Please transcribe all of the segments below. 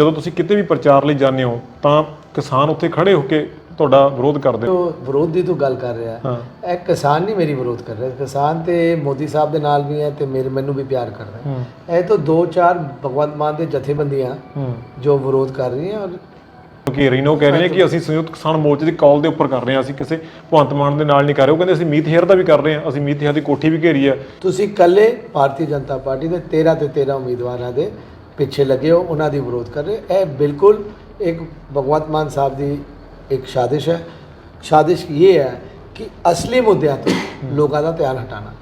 ਜਦੋਂ ਤੁਸੀਂ ਕਿਤੇ ਵੀ ਪ੍ਰਚਾਰ ਲਈ ਜਾਂਦੇ ਹੋ ਤਾਂ ਕਿਸਾਨ ਉੱਥੇ ਖੜੇ ਹੋ ਕੇ ਤੁਹਾਡਾ ਵਿਰੋਧ ਕਰਦੇ ਨੇ। ਤੋ ਵਿਰੋਧ ਦੀ ਤੂੰ ਗੱਲ ਕਰ ਰਿਹਾ। ਹਾਂ। ਇਹ ਕਿਸਾਨ ਨਹੀਂ ਮੇਰੀ ਵਿਰੋਧ ਕਰ ਰਿਹਾ। ਕਿਸਾਨ ਤੇ ਮੋਦੀ ਸਾਹਿਬ ਦੇ ਨਾਲ ਵੀ ਹੈ ਤੇ ਮੇਰੇ ਮੈਨੂੰ ਵੀ ਪਿਆਰ ਕਰਦਾ ਹੈ। ਹੂੰ। ਇਹ ਤਾਂ ਦੋ ਚਾਰ ਭਗਵੰਤ ਮਾਨ ਦੇ ਜਥੇਬੰਦੀਆਂ ਹੂੰ। ਜੋ ਵਿਰੋਧ ਕਰ ਰਹੀਆਂ ਔਰ ਕਿਉਂਕਿ ਰੀਨੋ ਕਹਿ ਰਹੇ ਨੇ ਕਿ ਅਸੀਂ ਸੰਯੁਕਤ ਕਿਸਾਨ ਮੋਰਚੇ ਦੀ ਕਾਲ ਦੇ ਉੱਪਰ ਕਰ ਰਹੇ ਹਾਂ। ਅਸੀਂ ਕਿਸੇ ਭਗਵੰਤ ਮਾਨ ਦੇ ਨਾਲ ਨਹੀਂ ਕਰ ਰਹੇ। ਉਹ ਕਹਿੰਦੇ ਅਸੀਂ ਮੀਤ ਹੇਅਰ ਦਾ ਵੀ ਕਰ ਰਹੇ ਹਾਂ। ਅਸੀਂ ਮੀਤ ਹੇਅਰ ਦੀ ਕੋਠੀ ਵੀ ਘੇਰੀ ਹੈ। ਤੁਸੀਂ ਕੱਲੇ ਭਾਰਤੀ ਜਨਤਾ ਪਾਰਟੀ ਦੇ 13 ਤੇ 13 ਉਮੀਦਵਾਰਾਂ ਦੇ ਪਿੱਛੇ ਲੱਗੇ ਹੋ ਉਹਨਾਂ ਦੀ ਵਿਰੋਧ ਕਰ ਰਹੇ ਇਹ ਬਿਲਕੁਲ ਇੱਕ ਭਗਵੰਤ ਮਾਨ ਸਾਹਿਬ ਦੀ ਇੱਕ ਸਾਜ਼ਿਸ਼ ਹੈ। ਸਾਜ਼ਿਸ਼ ਇਹ ਹੈ ਕਿ ਅਸਲੀ ਮੁੱਦਿਆਂ ਤੋਂ ਲੋਕਾਂ ਦਾ ਧਿਆਨ ਹਟਾਣਾ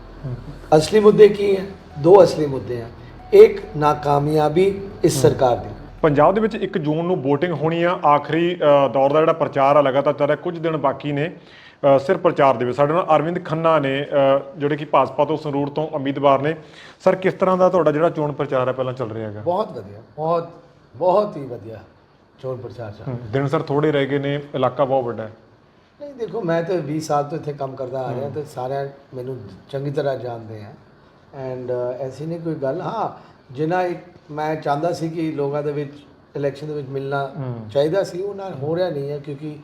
ਅਸਲੀ ਮੁੱਦੇ ਕੀ ਹੈ? ਦੋ ਅਸਲੀ ਮੁੱਦੇ ਹੈ ਇੱਕ ਨਾਕਾਮਯਾਬੀ ਇਸ ਸਰਕਾਰ ਦੀ। ਪੰਜਾਬ ਦੇ ਵਿੱਚ 1 ਜੂਨ ਨੂੰ VOTING ਹੋਣੀ ਆ। ਆਖਰੀ ਦੌਰ ਦਾ ਜਿਹੜਾ ਪ੍ਰਚਾਰ ਆ ਲਗਾਤਾਰ ਚੱਲ ਰਿਹਾ। ਕੁਝ ਦਿਨ ਬਾਕੀ ਨੇ। ਅ, ਸਿਰਫ ਪ੍ਰਚਾਰ ਦੇ ਵਿੱਚ। ਸਾਡੇ ਨਾਲ ਅਰਵਿੰਦ ਖੰਨਾ ਨੇ ਜਿਹੜੇ ਕਿ ਭਾਜਪਾ ਤੋਂ ਸੰਗਰੂਰ ਤੋਂ ਉਮੀਦਵਾਰ ਨੇ। ਸਰ ਕਿਸ ਤਰ੍ਹਾਂ ਦਾ ਤੁਹਾਡਾ ਜਿਹੜਾ ਚੋਣ ਪ੍ਰਚਾਰ ਹੈ ਪਹਿਲਾਂ ਚੱਲ ਰਿਹਾ ਹੈਗਾ? ਬਹੁਤ ਵਧੀਆ ਬਹੁਤ ਬਹੁਤ ਹੀ ਵਧੀਆ ਚੋਣ ਪ੍ਰਚਾਰ ਚੱਲ ਦਿਨ ਸਰ ਥੋੜੇ ਰਹਿ ਗਏ ਨੇ ਇਲਾਕਾ ਬਹੁਤ ਵੱਡਾ ਹੈ। ਨਹੀਂ ਦੇਖੋ ਮੈਂ ਤਾਂ 20 ਸਾਲ ਤੋਂ ਇੱਥੇ ਕੰਮ ਕਰਦਾ ਆ ਰਿਹਾ ਤੇ ਸਾਰਿਆਂ ਮੈਨੂੰ ਚੰਗੀ ਤਰ੍ਹਾਂ ਜਾਣਦੇ ਆ। ਐਂਡ ਐਸੀ ਨਹੀਂ ਕੋਈ ਗੱਲ ਹਾਂ ਜਿਨ੍ਹਾਂ ਇੱਕ ਮੈਂ ਚਾਹੁੰਦਾ ਸੀ ਕਿ ਲੋਕਾਂ ਦੇ ਵਿੱਚ ਇਲੈਕਸ਼ਨ ਦੇ ਵਿੱਚ ਮਿਲਣਾ ਚਾਹੀਦਾ ਸੀ ਉਹ ਨਾਲ ਹੋ ਰਿਹਾ ਨਹੀਂ ਹੈ ਕਿਉਂਕਿ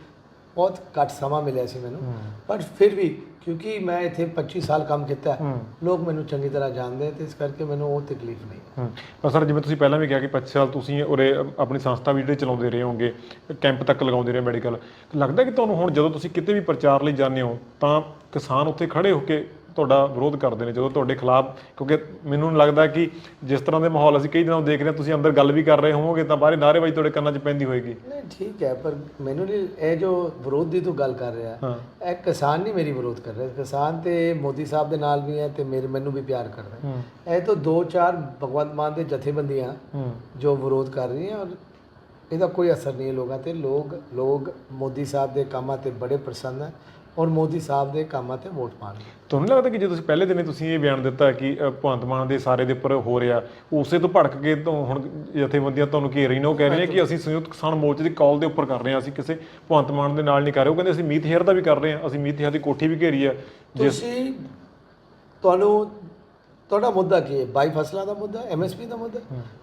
ਬਹੁਤ ਘੱਟ ਸਮਾਂ ਮਿਲਿਆ ਸੀ ਮੈਨੂੰ। ਪਰ ਫਿਰ ਵੀ ਕਿਉਂਕਿ ਮੈਂ ਇੱਥੇ 25 ਸਾਲ ਕੰਮ ਕੀਤਾ। ਲੋਕ ਮੈਨੂੰ ਚੰਗੀ ਤਰ੍ਹਾਂ ਜਾਣਦੇ ਤੇ ਇਸ ਕਰਕੇ ਮੈਨੂੰ ਉਹ ਤਕਲੀਫ ਨਹੀਂ ਪਰ ਸਰ ਜਿਵੇਂ ਤੁਸੀਂ ਪਹਿਲਾਂ ਵੀ ਕਿਹਾ ਕਿ 25 ਸਾਲ ਤੁਸੀਂ ਉਰੇ ਆਪਣੀ ਸੰਸਥਾ ਵੀ ਜਿਹੜੇ ਚਲਾਉਂਦੇ ਰਹੇ ਹੋਗੇ ਕੈਂਪ ਤੱਕ ਲਗਾਉਂਦੇ ਰਹੇ ਮੈਡੀਕਲ ਲੱਗਦਾ ਕਿ ਤੁਹਾਨੂੰ ਹੁਣ ਜਦੋਂ ਤੁਸੀਂ ਕਿਤੇ ਵੀ ਪ੍ਰਚਾਰ ਲਈ ਜਾਂਦੇ ਹੋ ਤਾਂ ਕਿਸਾਨ ਉੱਥੇ ਖੜੇ ਹੋ ਕੇ ਤੁਹਾਡਾ ਵਿਰੋਧ ਕਰਦੇ ਨੇ ਜਦੋਂ ਤੁਹਾਡੇ ਖਿਲਾਫ ਕਿਉਂਕਿ ਮੈਨੂੰ ਨਹੀਂ ਲੱਗਦਾ ਕਿ ਜਿਸ ਤਰ੍ਹਾਂ ਦੇ ਮਾਹੌਲ ਅਸੀਂ ਕਈ ਦਿਨਾਂ ਤੋਂ ਦੇਖ ਰਹੇ ਹਾਂ ਤੁਸੀਂ ਅੰਦਰ ਗੱਲ ਵੀ ਕਰ ਰਹੇ ਹੋਵੋਗੇ ਤਾਂ ਬਾਹਰੇ ਨਾਅਰੇਬਾਜ਼ੀ ਤੁਹਾਡੇ ਕੰਨਾਂ 'ਚ ਪੈਂਦੀ ਹੋਏਗੀ। ਨਹੀਂ ਠੀਕ ਹੈ ਪਰ ਮੈਨੂੰ ਨਹੀਂ ਇਹ ਜੋ ਵਿਰੋਧ ਦੀ ਤੂੰ ਗੱਲ ਕਰ ਰਿਹਾ ਹਾਂ। ਇਹ ਕਿਸਾਨ ਨਹੀਂ ਮੇਰੀ ਵਿਰੋਧ ਕਰ ਰਿਹਾ ਕਿਸਾਨ ਤੇ ਮੋਦੀ ਸਾਹਿਬ ਦੇ ਨਾਲ ਵੀ ਹੈ ਤੇ ਮੇਰੇ ਮੈਨੂੰ ਵੀ ਪਿਆਰ ਕਰਦਾ ਇਹ ਤਾਂ ਦੋ ਚਾਰ ਭਗਵੰਤ ਮਾਨ ਦੇ ਜਥੇਬੰਦੀਆਂ ਜੋ ਵਿਰੋਧ ਕਰ ਰਹੀਆਂ ਔਰ ਇਹਦਾ ਕੋਈ ਅਸਰ ਨਹੀਂ ਹੈ ਲੋਕਾਂ ਤੇ। ਲੋਕ ਲੋਕ ਮੋਦੀ ਸਾਹਿਬ ਦੇ ਕੰਮਾਂ ਤੇ ਬੜੇ ਪ੍ਰਸੰਨ ਹੈ। ਔਰ ਮੋਦੀ ਸਾਹਿਬ ਦੇ ਕੰਮਾਂ ਤੇ ਵੋਟ ਪਾਣਗੇ ਤੁਹਾਨੂੰ ਲੱਗਦਾ ਕਿ ਜੇ ਤੁਸੀਂ ਪਹਿਲੇ ਦਿਨੇ ਤੁਸੀਂ ਇਹ ਬਿਆਨ ਦਿੱਤਾ ਕਿ ਅ, ਭਗਵੰਤ ਮਾਨ ਦੇ ਸਾਰੇ ਦੇ ਉੱਪਰ ਹੋ ਰਿਹਾ ਉਸੇ ਤੋਂ ਭੜਕ ਕੇ ਤੋਂ ਹੁਣ ਜਥੇਬੰਦੀਆਂ ਤੁਹਾਨੂੰ ਘੇਰ ਰਹੀ ਨੇ ਉਹ ਕਹਿ ਰਹੇ ਨੇ ਕਿ ਅਸੀਂ ਸੰਯੁਕਤ ਕਿਸਾਨ ਮੋਰਚੇ ਦੀ ਕਾਲ ਦੇ ਉੱਪਰ ਕਰ ਰਹੇ ਹਾਂ ਅਸੀਂ ਕਿਸੇ ਭਗਵੰਤ ਮਾਨ ਦੇ ਨਾਲ ਨਹੀਂ ਕਰ ਰਹੇ ਉਹ ਕਹਿੰਦੇ ਅਸੀਂ ਮੀਤ ਹੇਅਰ ਦਾ ਵੀ ਕਰ ਰਹੇ ਹਾਂ ਅਸੀਂ ਮੀਤ ਹੇਅਰ ਦੀ ਕੋਠੀ ਵੀ ਘੇਰੀ ਹੈ ਤੁਸੀਂ ਤੁਹਾਨੂੰ ਤੁਹਾਡਾ ਮੁੱਦਾ ਕੀ ਹੈ? ਬਾਈ ਫਸਲਾਂ ਦਾ ਮੁੱਦਾ ਐਮਐਸਪੀ ਦਾ ਮੁੱਦਾ?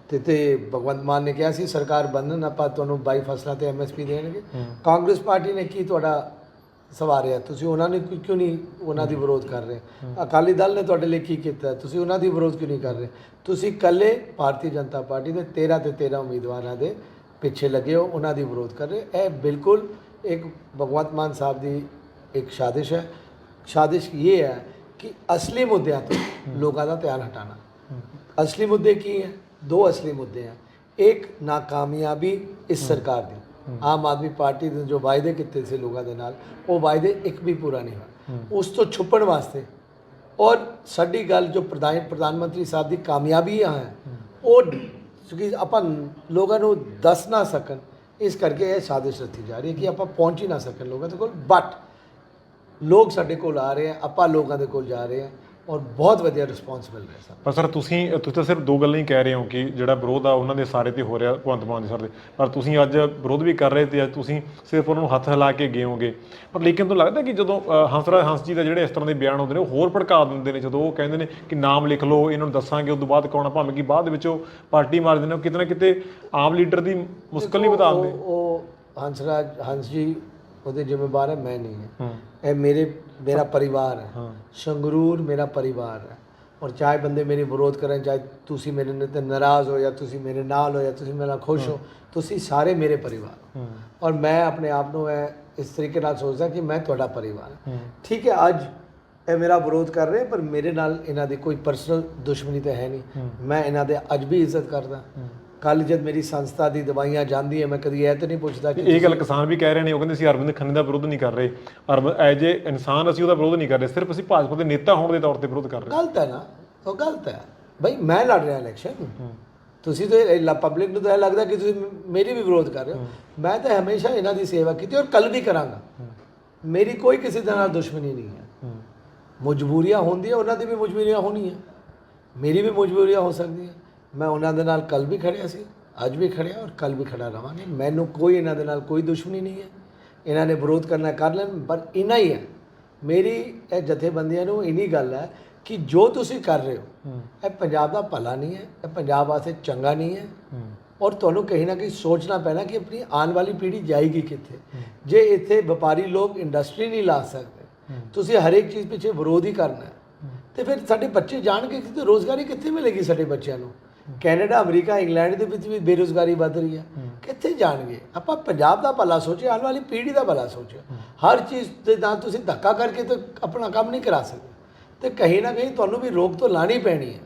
ਤੇ ਤੇ ਭਗਵੰਤ ਮਾਨ ਨੇ ਕਿਹਾ ਸੀ ਸਰਕਾਰ ਬੰਨਣ ਆਪਾਂ ਤੁਹਾਨੂੰ ਬਾਈ ਫਸਲਾਂ ਤੇ ਐਮਐਸਪੀ ਦੇਣਗੇ। ਕਾਂਗਰਸ ਪਾਰਟੀ ਨੇ ਕੀ ਤੁਹਾਡਾ ਸਵਾਰਿਆ। ਤੁਸੀਂ ਉਹਨਾਂ ਨੇ ਕਿਉਂ ਕਿਉਂ ਨਹੀਂ ਉਹਨਾਂ ਦੀ ਵਿਰੋਧ ਕਰ ਰਹੇ? ਅਕਾਲੀ ਦਲ ਨੇ ਤੁਹਾਡੇ ਲਈ ਕੀ ਕੀਤਾ? ਤੁਸੀਂ ਉਹਨਾਂ ਦੀ ਵਿਰੋਧ ਕਿਉਂ ਨਹੀਂ ਕਰ ਰਹੇ? ਤੁਸੀਂ ਇਕੱਲੇ ਭਾਰਤੀ ਜਨਤਾ ਪਾਰਟੀ ਦੇ 13 ਤੇ 13 ਉਮੀਦਵਾਰਾਂ ਦੇ ਪਿੱਛੇ ਲੱਗੇ ਹੋ, ਉਹਨਾਂ ਦੀ ਵਿਰੋਧ ਕਰ ਰਹੇ ਇਹ ਬਿਲਕੁਲ ਇੱਕ ਭਗਵੰਤ ਮਾਨ ਸਾਹਿਬ ਦੀ ਇੱਕ ਸਾਜ਼ਿਸ਼ ਹੈ। ਸਾਜ਼ਿਸ਼ ਇਹ ਹੈ ਕਿ ਅਸਲੀ ਮੁੱਦਿਆਂ ਤੋਂ ਲੋਕਾਂ ਦਾ ਧਿਆਨ ਹਟਾਣਾ ਅਸਲੀ ਮੁੱਦੇ ਕੀ ਹੈ? ਦੋ ਅਸਲੀ ਮੁੱਦੇ ਹੈ ਇੱਕ, ਨਾਕਾਮਯਾਬੀ ਇਸ ਸਰਕਾਰ ਦੀ। ਆਮ ਆਦਮੀ ਪਾਰਟੀ ਨੇ ਜੋ ਵਾਅਦੇ ਕੀਤੇ ਸੀ ਲੋਕਾਂ ਦੇ ਨਾਲ ਉਹ ਵਾਅਦੇ ਇੱਕ ਵੀ ਪੂਰਾ ਨਹੀਂ ਹੋਇਆ ਉਸ ਤੋਂ ਛੁਪਣ ਵਾਸਤੇ ਔਰ ਸਾਡੀ ਗੱਲ ਜੋ ਪ੍ਰਧਾਨ ਪ੍ਰਧਾਨ ਮੰਤਰੀ ਸਾਹਿਬ ਦੀ ਕਾਮਯਾਬੀਆਂ ਹੈ ਉਹ ਕਿਉਂਕਿ ਆਪਾਂ ਲੋਕਾਂ ਨੂੰ ਦੱਸ ਨਾ ਸਕਣ ਇਸ ਕਰਕੇ ਇਹ ਸਾਜ਼ਿਸ਼ ਰੱਖੀ ਜਾ ਰਹੀ ਹੈ ਕਿ ਆਪਾਂ ਪਹੁੰਚ ਹੀ ਨਾ ਸਕਣ ਲੋਕਾਂ ਦੇ ਕੋਲ। ਬਟ ਲੋਕ ਸਾਡੇ ਕੋਲ ਆ ਰਹੇ ਆ ਆਪਾਂ ਲੋਕਾਂ ਦੇ ਕੋਲ ਜਾ ਰਹੇ ਆ ਔਰ ਬਹੁਤ ਵਧੀਆ ਰਿਸਪੌਂਸ ਮਿਲ ਰਿਹਾ ਸਾਨੂੰ। ਪਰ ਸਰ ਤੁਸੀਂ ਤੁਸੀਂ ਤਾਂ ਸਿਰਫ ਦੋ ਗੱਲਾਂ ਹੀ ਕਹਿ ਰਹੇ ਹੋ ਕਿ ਜਿਹੜਾ ਵਿਰੋਧ ਆ ਉਹਨਾਂ ਦੇ ਸਾਰੇ ਤੇ ਹੋ ਰਿਹਾ ਭਗਵੰਤ ਮਾਨ ਦੇ ਸਰ ਦੇ ਪਰ ਤੁਸੀਂ ਅੱਜ ਵਿਰੋਧ ਵੀ ਕਰ ਰਹੇ ਤੇ ਅੱਜ ਤੁਸੀਂ ਸਿਰਫ ਉਹਨਾਂ ਨੂੰ ਹੱਥ ਹਿਲਾ ਕੇ ਗਏ ਹੋਗੇ। ਪਰ ਲੇਕਿਨ ਤੁਹਾਨੂੰ ਲੱਗਦਾ ਕਿ ਜਦੋਂ ਅ, ਹੰਸਰਾਜ ਹੰਸ ਜੀ ਦਾ ਜਿਹੜੇ ਇਸ ਤਰ੍ਹਾਂ ਦੇ ਬਿਆਨ ਹੁੰਦੇ ਨੇ ਉਹ ਹੋਰ ਭੜਕਾ ਦਿੰਦੇ ਨੇ? ਜਦੋਂ ਉਹ ਕਹਿੰਦੇ ਨੇ ਕਿ ਨਾਮ ਲਿਖ ਲਓ ਇਹਨਾਂ ਨੂੰ ਦੱਸਾਂਗੇ ਉਸ ਤੋਂ ਬਾਅਦ ਕੌਣ ਭਾਵੇਂ ਕਿ ਬਾਅਦ ਵਿੱਚ ਉਹ ਪਾਰਟੀ ਮਾਰ ਦਿੰਦੇ ਨੇ ਕਿਤੇ ਨਾ ਕਿਤੇ ਆਮ ਲੀਡਰ ਦੀ ਮੁਸ਼ਕਲ ਨਹੀਂ ਬਤਾ ਦਿੰਦੇ ਉਹ ਉਹ ਹੰਸਰਾਜ ਹੰਸ ਜੀ ਉਹਦੇ ਜ਼ਿੰਮੇਵਾਰ ਹੈ ਮੈਂ ਨਹੀਂ ਹੈ। ਇਹ ਮੇਰੇ ਮੇਰਾ ਪਰਿਵਾਰ ਹੈ। ਹਾਂ। ਸੰਗਰੂਰ ਮੇਰਾ ਪਰਿਵਾਰ ਹੈ। ਔਰ ਚਾਹੇ ਬੰਦੇ ਮੇਰੀ ਵਿਰੋਧ ਕਰਨ ਚਾਹੇ ਤੁਸੀਂ ਮੇਰੇ ਨਾਲ ਤੇ ਨਾਰਾਜ਼ ਹੋ ਜਾਂ ਤੁਸੀਂ ਮੇਰੇ ਨਾਲ ਹੋ ਜਾਂ ਤੁਸੀਂ ਮੇਰੇ ਨਾਲ ਖੁਸ਼ ਹੋ ਤੁਸੀਂ ਸਾਰੇ ਮੇਰੇ ਪਰਿਵਾਰ ਹੋ। ਔਰ ਮੈਂ ਆਪਣੇ ਆਪ ਨੂੰ ਇਹ ਇਸ ਤਰੀਕੇ ਨਾਲ ਸੋਚਦਾ ਕਿ ਮੈਂ ਤੁਹਾਡਾ ਪਰਿਵਾਰ ਠੀਕ ਹੈ ਅੱਜ ਇਹ ਮੇਰਾ ਵਿਰੋਧ ਕਰ ਰਹੇ ਪਰ ਮੇਰੇ ਨਾਲ ਇਹਨਾਂ ਦੀ ਕੋਈ ਪਰਸਨਲ ਦੁਸ਼ਮਣੀ ਤਾਂ ਹੈ ਨਹੀਂ। ਮੈਂ ਇਹਨਾਂ ਦੇ ਅੱਜ ਵੀ ਇੱਜ਼ਤ ਕਰਦਾ। ਕੱਲ ਜਦ ਮੇਰੀ ਸੰਸਥਾ ਦੀ ਦਵਾਈਆਂ ਜਾਂਦੀ ਹੈ ਮੈਂ ਕਦੀ ਇਹ ਤਾਂ ਨਹੀਂ ਪੁੱਛਦਾ ਕਿ ਇਹ ਗੱਲ ਕਿਸਾਨ ਵੀ ਕਹਿ ਰਹੇ ਨੇ ਉਹ ਕਹਿੰਦੇ ਸੀ ਅਰਵਿੰਦ ਖੰਨੇ ਦਾ ਵਿਰੋਧ ਨਹੀਂ ਕਰ ਰਹੇ। ਅਰਵਿੰਦ ਐਜ ਏ ਇਨਸਾਨ ਅਸੀਂ ਉਹਦਾ ਵਿਰੋਧ ਨਹੀਂ ਕਰ ਰਹੇ ਸਿਰਫ ਅਸੀਂ ਭਾਜਪਾ ਦੇ ਨੇਤਾ ਹੋਣ ਦੇ ਤੌਰ ਤੇ ਵਿਰੋਧ ਕਰ ਰਹੇ। ਗਲਤ ਹੈ ਨਾ ਉਹ ਗਲਤ ਹੈ। ਭਾਈ ਮੈਂ ਲੜ ਰਿਹਾ ਇਲੈਕਸ਼ਨ ਤੁਸੀਂ ਤਾਂ ਪਬਲਿਕ ਨੂੰ ਤਾਂ ਇਹ ਲੱਗਦਾ ਕਿ ਤੁਸੀਂ ਮੇਰੀ ਵੀ ਵਿਰੋਧ ਕਰ ਰਹੇ ਹੋ। ਮੈਂ ਤਾਂ ਹਮੇਸ਼ਾ ਇਹਨਾਂ ਦੀ ਸੇਵਾ ਕੀਤੀ ਔਰ ਕੱਲ ਵੀ ਕਰਾਂਗਾ। ਮੇਰੀ ਕੋਈ ਕਿਸੇ ਦੇ ਨਾਲ ਦੁਸ਼ਮਣੀ ਨਹੀਂ ਹੂੰ। ਮਜਬੂਰੀਆਂ ਹੁੰਦੀਆਂ ਉਹਨਾਂ ਦੀ ਵੀ ਮਜਬੂਰੀਆਂ ਹੋਣੀਆਂ। ਮੇਰੀ ਵੀ ਮਜਬੂਰੀਆਂ ਹੋ ਸਕਦੀਆਂ। ਮੈਂ ਉਹਨਾਂ ਦੇ ਨਾਲ ਕੱਲ ਵੀ ਖੜਿਆ ਸੀ ਅੱਜ ਵੀ ਖੜਿਆ ਔਰ ਕੱਲ ਵੀ ਖੜਾ ਰਵਾਂਗੇ ਮੈਨੂੰ ਕੋਈ ਇਹਨਾਂ ਦੇ ਨਾਲ ਕੋਈ ਦੁਸ਼ਮਣੀ ਨਹੀਂ ਹੈ। ਇਹਨਾਂ ਨੇ ਵਿਰੋਧ ਕਰਨਾ ਕਰ ਲੈਣ ਪਰ ਇਨਾ ਹੀ ਹੈ। ਮੇਰੀ ਇਹ ਜਥੇਬੰਦੀਆਂ ਨੂੰ ਇਨੀ ਗੱਲ ਹੈ ਕਿ ਜੋ ਤੁਸੀਂ ਕਰ ਰਹੇ ਹੋ ਇਹ ਪੰਜਾਬ ਦਾ ਭਲਾ ਨਹੀਂ ਹੈ ਇਹ ਪੰਜਾਬ ਵਾਸਤੇ ਚੰਗਾ ਨਹੀਂ ਹੈ। ਔਰ ਤੁਹਾਨੂੰ ਕहीं ਨਾ ਕਹੀਂ ਸੋਚਣਾ ਪੈਣਾ ਕਿ ਆਪਣੀ ਆਉਣ ਵਾਲੀ ਪੀੜ੍ਹੀ ਜਾਏਗੀ ਕਿੱਥੇ। ਜੇ ਇੱਥੇ ਵਪਾਰੀ ਲੋਕ ਇੰਡਸਟਰੀ ਨਹੀਂ ਲਾ ਸਕਦੇ ਤੁਸੀਂ ਹਰੇਕ ਚੀਜ਼ ਪਿੱਛੇ ਵਿਰੋਧ ਹੀ ਕਰਨਾ ਤੇ ਫਿਰ ਸਾਡੇ ਬੱਚੇ ਜਾਣਗੇ ਕਿਤੇ ਰੋਜ਼ਗਾਰੀ ਕਿੱਥੇ ਮਿਲੇਗੀ ਸਾਡੇ ਬੱਚਿਆਂ ਨੂੰ? ਕੈਨੇਡਾ ਅਮਰੀਕਾ ਇੰਗਲੈਂਡ ਦੇ ਵਿੱਚ ਵੀ ਬੇਰੋਜ਼ਗਾਰੀ ਵੱਧ ਰਹੀ ਹੈ। ਕਿੱਥੇ ਜਾਣਗੇ? ਆਪਾਂ ਪੰਜਾਬ ਦਾ ਭਲਾ ਸੋਚੇ ਆਉਣ ਵਾਲੀ ਪੀੜ੍ਹੀ ਦਾ ਭਲਾ ਸੋਚੇ ਹਰ ਚੀਜ਼ ਦੇ ਨਾਲ ਤੁਸੀਂ ਧੱਕਾ ਕਰਕੇ ਤਾਂ ਆਪਣਾ ਕੰਮ ਨਹੀਂ ਕਰਾ ਸਕਦੇ। ਤੇ ਕहीं ਨਾ ਕਹੀਂ ਤੁਹਾਨੂੰ ਵੀ ਰੋਕ ਤੋਂ ਲਾਣੀ ਪੈਣੀ ਹੈ।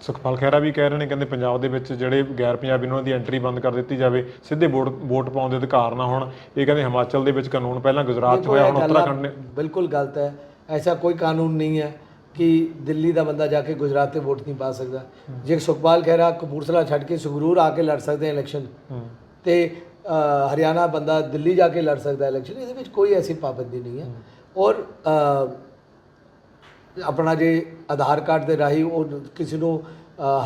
ਸੁਖਪਾਲ ਖਹਿਰਾ ਵੀ ਕਹਿ ਰਹੇ ਨੇ ਕਹਿੰਦੇ ਪੰਜਾਬ ਦੇ ਵਿੱਚ ਜਿਹੜੇ ਗੈਰ ਪੰਜਾਬੀ ਨੇ ਉਹਨਾਂ ਦੀ ਐਂਟਰੀ ਬੰਦ ਕਰ ਦਿੱਤੀ ਜਾਵੇ ਸਿੱਧੇ ਵੋਟ ਵੋਟ ਪਾਉਣ ਦੇ ਅਧਿਕਾਰ ਨਾ ਹੋਣ। ਇਹ ਕਹਿੰਦੇ ਹਿਮਾਚਲ ਦੇ ਵਿੱਚ ਕਾਨੂੰਨ ਪਹਿਲਾਂ ਗੁਜਰਾਤ 'ਚ ਹੋਇਆ ਹੁਣ ਉੱਤਰਾਖੰਡ ਨੇ। ਬਿਲਕੁਲ ਗਲਤ ਹੈ। ਐਸਾ ਕੋਈ ਕਾਨੂੰਨ ਨਹੀਂ ਹੈ। ਕਿ ਦਿੱਲੀ ਦਾ ਬੰਦਾ ਜਾ ਕੇ ਗੁਜਰਾਤ ਤੇ ਵੋਟ ਨਹੀਂ ਪਾ ਸਕਦਾ। ਜੇ ਸੁਖਪਾਲ ਖਹਿਰਾ ਕਪੂਰਥਲਾ ਛੱਡ ਕੇ ਸੰਗਰੂਰ ਆ ਕੇ ਲੜ ਸਕਦੇ ਹੈ ਇਲੈਕਸ਼ਨ ਤੇ ਹਰਿਆਣਾ ਬੰਦਾ ਦਿੱਲੀ ਜਾ ਕੇ ਲੜ ਸਕਦਾ ਇਲੈਕਸ਼ਨ ਇਹਦੇ ਵਿੱਚ ਕੋਈ ਐਸੀ ਪਾਬੰਦੀ ਨਹੀਂ ਹੈ। ਔਰ ਆਪਣਾ ਜੇ ਆਧਾਰ ਕਾਰਡ ਦੇ ਰਾਹੀਂ ਉਹ ਕਿਸੇ ਨੂੰ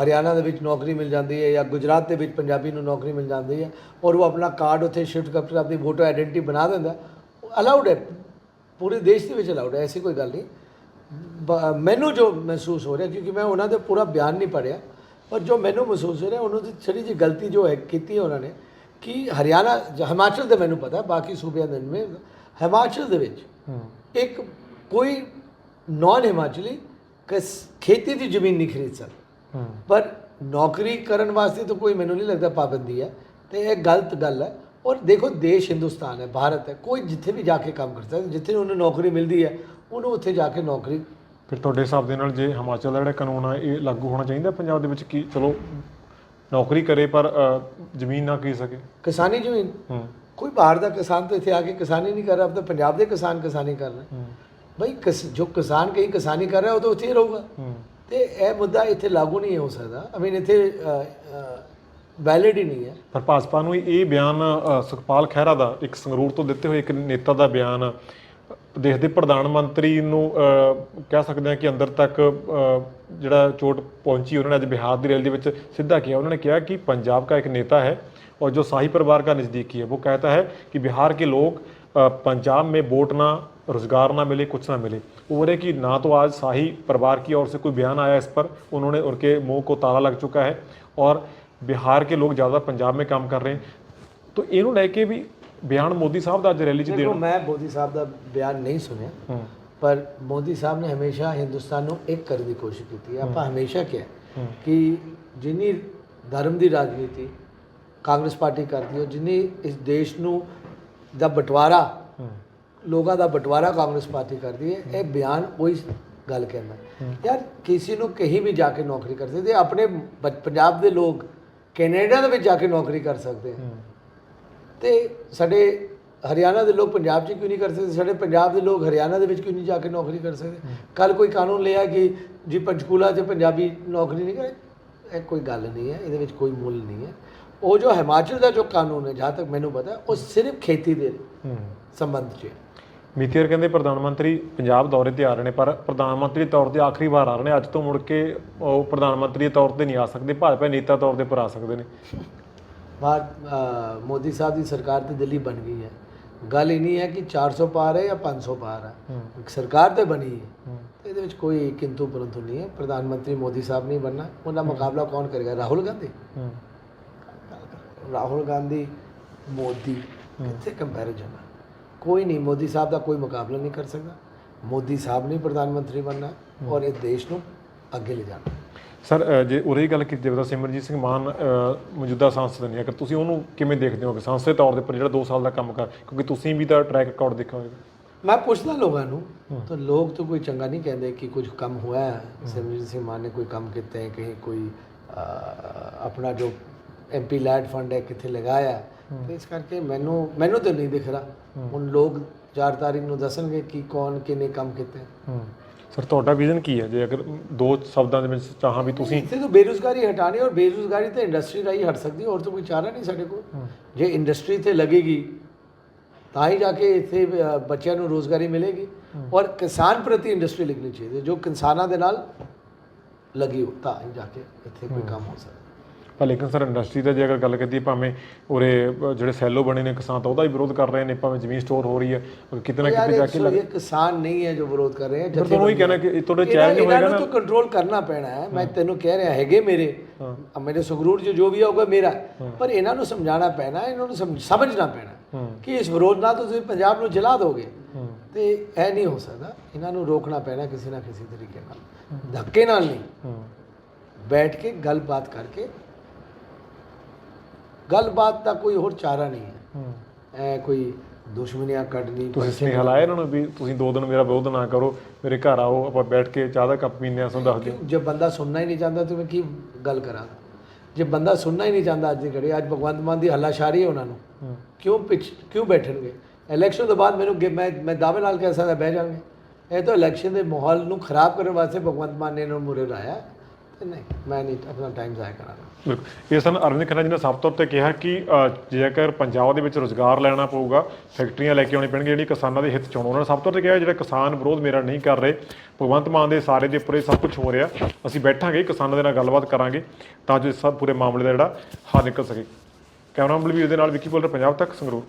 ਹਰਿਆਣਾ ਦੇ ਵਿੱਚ ਨੌਕਰੀ ਮਿਲ ਜਾਂਦੀ ਹੈ ਜਾਂ ਗੁਜਰਾਤ ਦੇ ਵਿੱਚ ਪੰਜਾਬੀ ਨੂੰ ਨੌਕਰੀ ਮਿਲ ਜਾਂਦੀ ਹੈ ਔਰ ਉਹ ਆਪਣਾ ਕਾਰਡ ਉੱਥੇ ਸ਼ਿਫਟ ਕਰਕੇ ਆਪਣੀ ਵੋਟਰ ਆਇਡੈਂਟੀ ਬਣਾ ਦਿੰਦਾ ਅਲਾਉਡ ਹੈ। ਪੂਰੇ ਦੇਸ਼ ਦੇ ਵਿੱਚ ਅਲਾਉਡ ਹੈ ਐਸੀ ਕੋਈ ਗੱਲ ਨਹੀਂ। ਮੈਨੂੰ ਜੋ ਮਹਿਸੂਸ ਹੋ ਰਿਹਾ ਕਿਉਂਕਿ ਮੈਂ ਉਹਨਾਂ ਦੇ ਪੂਰਾ ਬਿਆਨ ਨਹੀਂ ਪੜਿਆ ਪਰ ਜੋ ਮੈਨੂੰ ਮਹਿਸੂਸ ਹੋ ਰਿਹਾ ਉਹਨਾਂ ਦੀ ਛੜੀ ਜੀ ਗਲਤੀ ਜੋ ਹੈ ਕੀਤੀ ਉਹਨਾਂ ਨੇ ਕਿ ਹਰਿਆਣਾ ਹਿਮਾਚਲ ਦੇ ਮੈਨੂੰ ਪਤਾ ਬਾਕੀ ਸੂਬਿਆਂ ਦੇ ਨਹੀਂ ਹਿਮਾਚਲ ਦੇ ਵਿੱਚ ਇੱਕ ਕੋਈ ਨਾਨ ਹਿਮਾਚਲੀ ਕਸ ਖੇਤੀ ਦੀ ਜ਼ਮੀਨ ਨਹੀਂ ਖਰੀਦ ਸਕਦਾ। ਪਰ ਨੌਕਰੀ ਕਰਨ ਵਾਸਤੇ ਤਾਂ ਕੋਈ ਮੈਨੂੰ ਨਹੀਂ ਲੱਗਦਾ ਪਾਬੰਦੀ ਹੈ ਤੇ ਇਹ ਗਲਤ ਗੱਲ ਹੈ। ਔਰ ਦੇਖੋ ਦੇਸ਼ ਹਿੰਦੁਸਤਾਨ ਹੈ ਭਾਰਤ ਹੈ ਕੋਈ ਜਿੱਥੇ ਵੀ ਜਾ ਕੇ ਕੰਮ ਕਰ ਸਕਦਾ ਜਿੱਥੇ ਉਹਨੂੰ ਨੌਕਰੀ ਮਿਲਦੀ ਹੈ ਉਹਨੂੰ ਉੱਥੇ ਜਾ ਕੇ ਨੌਕਰੀ ਫਿਰ ਤੁਹਾਡੇ ਹਿਸਾਬ ਦੇ ਨਾਲ ਜੇ ਹਿਮਾਚਲ ਦਾ ਜਿਹੜਾ ਕਾਨੂੰਨ ਆ ਇਹ ਲਾਗੂ ਹੋਣਾ ਚਾਹੀਦਾ ਪੰਜਾਬ ਦੇ ਵਿੱਚ ਕੀ ਚਲੋ ਨੌਕਰੀ ਕਰੇ ਪਰ ਅ, ਜ਼ਮੀਨ ਨਾ ਖਰੀਦ ਸਕੇ? ਕਿਸਾਨੀ ਜ਼ਮੀਨ? ਹੂੰ। ਕੋਈ ਬਾਹਰ ਦਾ ਕਿਸਾਨ ਤਾਂ ਇੱਥੇ ਆ ਕੇ ਕਿਸਾਨੀ ਨਹੀਂ ਕਰ ਰਿਹਾ ਤਾਂ ਪੰਜਾਬ ਦੇ ਕਿਸਾਨ ਕਿਸਾਨੀ ਕਰ ਰਹੇ। ਹੂੰ। ਭਾਈ ਕਿਸ- ਜੋ ਕਿਸਾਨ ਕहीं ਕਿਸਾਨੀ ਕਰ ਰਿਹਾ ਉਹ ਤਾਂ ਉੱਥੇ ਹੀ ਰਹੂਗਾ। ਹੂੰ। ਤੇ ਇਹ ਮੁੱਦਾ ਇੱਥੇ ਲਾਗੂ ਨਹੀਂ ਹੋ ਸਕਦਾ। ਆਈ ਮੀਨ ਇੱਥੇ ਵੈਲਿਡ ਹੀ ਨਹੀਂ ਹੈ। ਪਰ ਭਾਜਪਾ ਨੂੰ ਇਹ ਬਿਆਨ ਅ, ਸੁਖਪਾਲ ਖਹਿਰਾ ਦਾ ਇੱਕ ਸੰਗਰੂਰ ਤੋਂ ਦਿੱਤੇ ਹੋਏ ਇੱਕ ਨੇਤਾ ਦਾ ਬਿਆਨ ਦੇਸ਼ ਦੇ ਪ੍ਰਧਾਨ ਮੰਤਰੀ ਨੂੰ ਅ, ਕਹਿ ਸਕਦੇ ਹਾਂ ਕਿ ਅੰਦਰ ਤੱਕ ਅ, ਜਿਹੜਾ ਚੋਟ ਪਹੁੰਚੀ ਉਹਨਾਂ ਨੇ ਅੱਜ ਬਿਹਾਰ ਦੀ ਰੈਲੀ ਦੇ ਵਿੱਚ ਸਿੱਧਾ ਕਿਹਾ ਉਹਨਾਂ ਨੇ ਕਿਹਾ ਕਿ पंजाब का एक नेता है और जो शाही परिवार का नज़दीकी है वो कहता है कि बिहार के लोग अ, पंजाब में वोट ना रोजगार ना मिले कुछ ना मिले वो बोले कि ना तो आज शाही परिवार की ओर से कोई बयान आया इस पर उन्होंने उनके मुंह को ताला लग चुका है और बिहार के लोग ज़्यादा पंजाब में काम कर रहे हैं तो ਇਹਨੂੰ ਲੈ ਕੇ ਵੀ ਬਿਆਨ ਮੋਦੀ ਸਾਹਿਬ ਦਾ ਅੱਜ ਰੈਲੀ 'ਚ ਦੇਖੋ ਦੇਣ ਮੈਂ ਮੋਦੀ ਸਾਹਿਬ ਦਾ ਬਿਆਨ ਨਹੀਂ ਸੁਣਿਆ ਪਰ ਮੋਦੀ ਸਾਹਿਬ ਨੇ ਹਮੇਸ਼ਾ ਹਿੰਦੁਸਤਾਨ ਨੂੰ ਇੱਕ ਕਰਨ ਦੀ ਕੋਸ਼ਿਸ਼ ਕੀਤੀ ਹੈ। ਆਪਾਂ ਹਮੇਸ਼ਾ ਕਿਹਾ। ਕਿ ਜਿੰਨੀ ਧਰਮ ਦੀ ਰਾਜਨੀਤੀ ਕਾਂਗਰਸ ਪਾਰਟੀ ਕਰਦੀ ਹੈ ਜਿੰਨੀ ਇਸ ਦੇਸ਼ ਨੂੰ ਦਾ ਬਟਵਾਰਾ ਲੋਕਾਂ ਦਾ ਬਟਵਾਰਾ ਕਾਂਗਰਸ ਪਾਰਟੀ ਕਰਦੀ ਹੈ ਇਹ ਬਿਆਨ ਉਹੀ ਗੱਲ ਕਹਿੰਦਾ। ਯਾਰ ਕਿਸੇ ਨੂੰ ਕहीं ਵੀ ਜਾ ਕੇ ਨੌਕਰੀ ਕਰ ਸਕਦੇ ਆਪਣੇ ਪੰਜਾਬ ਦੇ ਲੋਕ ਕੈਨੇਡਾ ਦੇ ਵਿੱਚ ਜਾ ਕੇ ਨੌਕਰੀ ਕਰ ਸਕਦੇ ਤੇ ਸਾਡੇ ਹਰਿਆਣਾ ਦੇ ਲੋਕ ਪੰਜਾਬ 'ਚ ਕਿਉਂ ਨਹੀਂ ਕਰ ਸਕਦੇ? ਸਾਡੇ ਪੰਜਾਬ ਦੇ ਲੋਕ ਹਰਿਆਣਾ ਦੇ ਵਿੱਚ ਕਿਉਂ ਨਹੀਂ ਜਾ ਕੇ ਨੌਕਰੀ ਕਰ ਸਕਦੇ? ਕੱਲ ਕੋਈ ਕਾਨੂੰਨ ਲਿਆ ਕਿ ਜੀ ਪੰਚਕੂਲਾ 'ਚ ਪੰਜਾਬੀ ਨੌਕਰੀ ਨਹੀਂ ਕਰੇ ਇਹ ਕੋਈ ਗੱਲ ਨਹੀਂ ਹੈ ਇਹਦੇ ਵਿੱਚ ਕੋਈ ਮੁੱਲ ਨਹੀਂ ਹੈ। ਉਹ ਜੋ ਹਿਮਾਚਲ ਦਾ ਜੋ ਕਾਨੂੰਨ ਹੈ ਜਹਾਂ ਤੱਕ ਮੈਨੂੰ ਪਤਾ ਉਹ ਸਿਰਫ ਖੇਤੀ ਦੇ ਸੰਬੰਧ 'ਚ ਹੈ। ਮੀਤੀਅਰ ਕਹਿੰਦੇ ਪ੍ਰਧਾਨ ਮੰਤਰੀ ਪੰਜਾਬ ਦੌਰੇ ਤੇ ਆ ਰਹੇ ਨੇ ਪਰ ਪ੍ਰਧਾਨ ਮੰਤਰੀ ਤੌਰ ਤੇ ਆਖਰੀ ਵਾਰ ਆ ਰਹੇ ਨੇ। ਅੱਜ ਤੋਂ ਮੁੜ ਕੇ ਉਹ ਪ੍ਰਧਾਨ ਮੰਤਰੀ ਦੇ ਤੌਰ ਤੇ ਨਹੀਂ ਆ ਸਕਦੇ ਭਾਜਪਾ ਨੇਤਾ ਤੌਰ ਤੇ ਪਰ ਆ ਸਕਦੇ ਨੇ। ਅ, ਮੋਦੀ ਸਾਹਿਬ ਦੀ ਸਰਕਾਰ ਤੇ ਦਿੱਲੀ ਬਣ ਗਈ ਹੈ। ਗੱਲ ਇਹ ਨਹੀਂ ਹੈ ਕਿ 400 ਪਾਰ ਹੈ ਜਾਂ 500 ਪਾਰ ਹੈ। ਇੱਕ ਸਰਕਾਰ ਤੇ ਬਣੀ ਹੈ। ਇਹਦੇ ਵਿੱਚ ਕੋਈ ਕਿੰਤੂ ਪਰੰਤੂ ਨਹੀਂ ਹੈ। ਪ੍ਰਧਾਨ ਮੰਤਰੀ ਮੋਦੀ ਸਾਹਿਬ ਨਹੀਂ ਬਣਨਾ। ਉਹਦਾ ਮੁਕਾਬਲਾ ਕੌਣ ਕਰੇਗਾ? ਰਾਹੁਲ ਗਾਂਧੀ। ਰਾਹੁਲ ਗਾਂਧੀ ਮੋਦੀ ਕਿੱਥੇ ਕੰਪੈਰੀਜ਼ਨ ਹੈ ਕੋਈ ਨਹੀਂ ਮੋਦੀ ਸਾਹਿਬ ਦਾ ਕੋਈ ਮੁਕਾਬਲਾ ਨਹੀਂ ਕਰ ਸਕਦਾ। ਮੋਦੀ ਸਾਹਿਬ ਨੇ ਪ੍ਰਧਾਨ ਮੰਤਰੀ ਬਣਨਾ। ਔਰ ਇਹ ਦੇਸ਼ ਨੂੰ ਅੱਗੇ ਲੈ ਜਾਣਾ ਸਰ ਜੇ ਉਰੇ ਗੱਲ ਕੀਤੀ ਜਾਵੇ ਤਾਂ ਸਿਮਰਜੀਤ ਸਿੰਘ ਮਾਨ ਮੌਜੂਦਾ ਸੰਸਦ ਨੇ। ਅਗਰ ਤੁਸੀਂ ਉਹਨੂੰ ਕਿਵੇਂ ਦੇਖਦੇ ਹੋ? ਕਿ ਸੰਸਦ ਦੇ ਤੌਰ ਦੇ ਉੱਪਰ ਜਿਹੜਾ 2 ਸਾਲ ਦਾ ਕੰਮ ਕਰ ਕਿਉਂਕਿ ਤੁਸੀਂ ਵੀ ਤਾਂ ਟਰੈਕ ਰਿਕਾਰਡ ਦੇਖਿਆ ਹੋਵੇਗਾ ਮੈਂ ਪੁੱਛਦਾ ਲੋਕਾਂ ਨੂੰ ਤਾਂ ਲੋਕ ਤਾਂ ਕੋਈ ਚੰਗਾ ਨਹੀਂ ਕਹਿੰਦੇ ਕਿ ਕੁਝ ਕੰਮ ਹੋਇਆ ਹੈ। ਸਿਮਰਜੀਤ ਸਿੰਘ ਮਾਨ ਨੇ ਕੋਈ ਕੰਮ ਕੀਤਾ ਹੈ ਕहीं ਕੋਈ ਆਪਣਾ ਜੋ ਐਮਪੀ ਲੈਡ ਫੰਡ ਹੈ ਕਿੱਥੇ ਲਗਾਇਆ। ਤੇ ਇਸ ਕਰਕੇ ਮੈਨੂੰ ਮੈਨੂੰ ਤਾਂ ਨਹੀਂ ਦਿਖ ਰਿਹਾ। ਹੁਣ ਲੋਕ 4 ਤਾਰੀਖ ਨੂੰ ਦੱਸਣਗੇ ਕਿ ਕੌਣ ਕਿੰਨੇ ਕੰਮ ਕੀਤੇ। ਸਰ ਤੁਹਾਡਾ ਵਿਜ਼ਨ ਕੀ ਹੈ? ਜੇ ਅਗਰ ਦੋ ਸ਼ਬਦਾਂ ਦੇ ਵਿੱਚ ਚਾਹਾਂ ਵੀ ਤੁਸੀਂ ਇੱਥੇ ਤਾਂ ਬੇਰੁਜ਼ਗਾਰੀ ਹਟਾਣੀ ਔਰ ਬੇਰੁਜ਼ਗਾਰੀ ਤਾਂ ਇੰਡਸਟਰੀ ਰਾਹੀਂ ਹਟ ਸਕਦੀ ਔਰ ਤਾਂ ਕੋਈ ਚਾਰਾ ਨਹੀਂ ਸਾਡੇ ਕੋਲ। ਜੇ ਇੰਡਸਟਰੀ ਤੇ ਲੱਗੇਗੀ ਤਾਂ ਹੀ ਜਾ ਕੇ ਇੱਥੇ ਬੱਚਿਆਂ ਨੂੰ ਰੋਜ਼ਗਾਰੀ ਮਿਲੇਗੀ। ਔਰ ਕਿਸਾਨ ਪ੍ਰਤੀ ਇੰਡਸਟਰੀ ਲੱਗਣੀ ਚਾਹੀਦੀ ਜੋ ਕਿਸਾਨਾਂ ਦੇ ਨਾਲ ਲੱਗੀ ਹੋ ਤਾਂ ਹੀ ਜਾ ਕੇ ਇੱਥੇ ਕੋਈ ਕੰਮ ਹੋ ਸਕਦਾ। ਪਰ ਲੇਕਿਨ ਸਰ ਇੰਡਸਟਰੀ ਦਾ ਜੇ ਅਗਰ ਗੱਲ ਕੀਤੀ ਭਾਵੇਂ ਉਰੇ ਜਿਹੜੇ ਸੈਲੋ ਬਣੇ ਨੇ ਕਿਸਾਨ ਤਾਂ ਉਹਦਾ ਹੀ ਵਿਰੋਧ ਕਰ ਰਹੇ ਨੇ ਭਾਵੇਂ ਜ਼ਮੀਨ ਸਟੋਰ ਹੋ ਰਹੀ ਹੈ ਕਿਤੇ ਨਾ ਕਿਤੇ ਜਾ ਕੇ ਇਹ ਕਿਸਾਨ ਨਹੀਂ ਹੈ ਜੋ ਵਿਰੋਧ ਕਰ ਰਹੇ ਹੈ ਜਦੋਂ ਉਹੀ ਕਹਿੰਦਾ ਕਿ ਤੁਹਾਡੇ ਚੈਲੰਜ ਹੋਏਗਾ ਨਾ ਤੁਹਾਨੂੰ ਕੰਟਰੋਲ ਕਰਨਾ ਪੈਣਾ ਹੈ। ਮੈਂ ਤੈਨੂੰ ਕਹਿ ਰਿਹਾ ਹੈਗੇ ਮੇਰੇ। ਮੇਰੇ ਸੁਗਰੂਰ ਜੋ ਜੋ ਵੀ ਹੋਊਗਾ ਮੇਰਾ। ਪਰ ਇਹਨਾਂ ਨੂੰ ਸਮਝਾਉਣਾ ਪੈਣਾ ਇਹਨਾਂ ਨੂੰ ਸਮਝਣਾ ਪੈਣਾ ਕਿ ਇਸ ਵਿਰੋਧ ਨਾਲ ਤੁਸੀਂ ਪੰਜਾਬ ਨੂੰ ਜਲਾ ਦੋਗੇ। ਤੇ ਇਹ ਨਹੀਂ ਹੋ ਸਕਦਾ। ਇਹਨਾਂ ਨੂੰ ਰੋਕਣਾ ਪੈਣਾ ਕਿਸੇ ਨਾ ਕਿਸੇ ਤਰੀਕੇ ਨਾਲ। ਧੱਕੇ ਨਾਲ ਨਹੀਂ। ਬੈਠ ਕੇ ਗੱਲਬਾਤ ਕਰਕੇ ਗੱਲਬਾਤ ਦਾ ਕੋਈ ਹੋਰ ਚਾਰਾ ਨਹੀਂ ਹੈ। ਐ ਕੋਈ ਦੁਸ਼ਮਣੀਆਂ ਕੱਢਣੀ ਤੁਸੀਂ ਸੁਨੇਹਾ ਲਾਇਆ ਇਹਨਾਂ ਨੂੰ ਵੀ ਤੁਸੀਂ ਦੋ ਦਿਨ ਮੇਰਾ ਵਿਰੋਧ ਨਾ ਕਰੋ ਮੇਰੇ ਘਰ ਆਓ ਆਪਾਂ ਬੈਠ ਕੇ ਚਾਹ ਦਾ ਕੱਪ ਪੀਂਦੇ ਆ ਤੁਹਾਨੂੰ ਦੱਸ ਦਿਓ। ਜੇ ਬੰਦਾ ਸੁਣਨਾ ਹੀ ਨਹੀਂ ਚਾਹੁੰਦਾ ਤੇ ਮੈਂ ਕੀ ਗੱਲ ਕਰਾਂਗਾ ਜੇ ਬੰਦਾ ਸੁਣਨਾ ਹੀ ਨਹੀਂ ਚਾਹੁੰਦਾ ਅੱਜ ਦੀ ਘੜੀ ਅੱਜ ਭਗਵੰਤ ਮਾਨ ਦੀ ਹੱਲਾਸ਼ਾਰੀ ਹੈ ਉਹਨਾਂ ਨੂੰ। ਕਿਉਂ ਪਿੱਛ ਕਿਉਂ ਬੈਠਣਗੇ? ਇਲੈਕਸ਼ਨ ਤੋਂ ਬਾਅਦ ਮੈਨੂੰ ਮੈਂ ਮੈਂ ਦਾਅਵੇ ਨਾਲ ਕਹਿ ਸਕਦਾ ਬਹਿ ਜਾਣਗੇ। ਇਹ ਤਾਂ ਇਲੈਕਸ਼ਨ ਦੇ ਮਾਹੌਲ ਨੂੰ ਖਰਾਬ ਕਰਨ ਵਾਸਤੇ ਭਗਵੰਤ ਮਾਨ ਨੇ ਇਹਨਾਂ ਨੂੰ ਮੁਰੇ ਲਾਇਆ। ਨਹੀਂ ਮੈਂ ਨਹੀਂ ਆਪਣਾ ਟਾਈਮ ਜ਼ਾਇਆ ਕਰਾਂਗਾ ਬਿਲਕੁਲ। ਇਹ ਸਨ ਅਰਵਿੰਦ ਖੰਨਾ ਜੀ ਨੇ ਸਾਫ਼ ਤੌਰ 'ਤੇ ਕਿਹਾ ਕਿ ਅ, ਜੇਕਰ ਪੰਜਾਬ ਦੇ ਵਿੱਚ ਰੋਜ਼ਗਾਰ ਲੈਣਾ ਪਊਗਾ ਫੈਕਟਰੀਆਂ ਲੈ ਕੇ ਆਉਣੀਆਂ ਪੈਣਗੀਆਂ ਜਿਹੜੀ ਕਿਸਾਨਾਂ ਦੇ ਹਿੱਤ ਚ ਹੋਣ ਉਹਨਾਂ ਨੇ ਸਾਫ਼ ਤੌਰ 'ਤੇ ਕਿਹਾ ਜਿਹੜਾ ਕਿਸਾਨ ਵਿਰੋਧ ਮੇਰਾ ਨਹੀਂ ਕਰ ਰਹੇ ਭਗਵੰਤ ਮਾਨ ਦੇ ਸਾਰੇ ਦੇ ਉੱਪਰ ਇਹ ਸਭ ਕੁਝ ਹੋ ਰਿਹਾ ਅਸੀਂ ਬੈਠਾਂਗੇ ਕਿਸਾਨਾਂ ਦੇ ਨਾਲ ਗੱਲਬਾਤ ਕਰਾਂਗੇ ਤਾਂ ਜੋ ਇਸ ਸਭ ਪੂਰੇ ਮਾਮਲੇ ਦਾ ਜਿਹੜਾ ਹੱਲ ਨਿਕਲ ਸਕੇ। ਕੈਮਰਾ ਬਲਵੀਰ ਦੇ ਨਾਲ ਵਿੱਕੀ ਬੋਲਰ ਪੰਜਾਬ ਤੱਕ ਸੰਗਰੂਰ।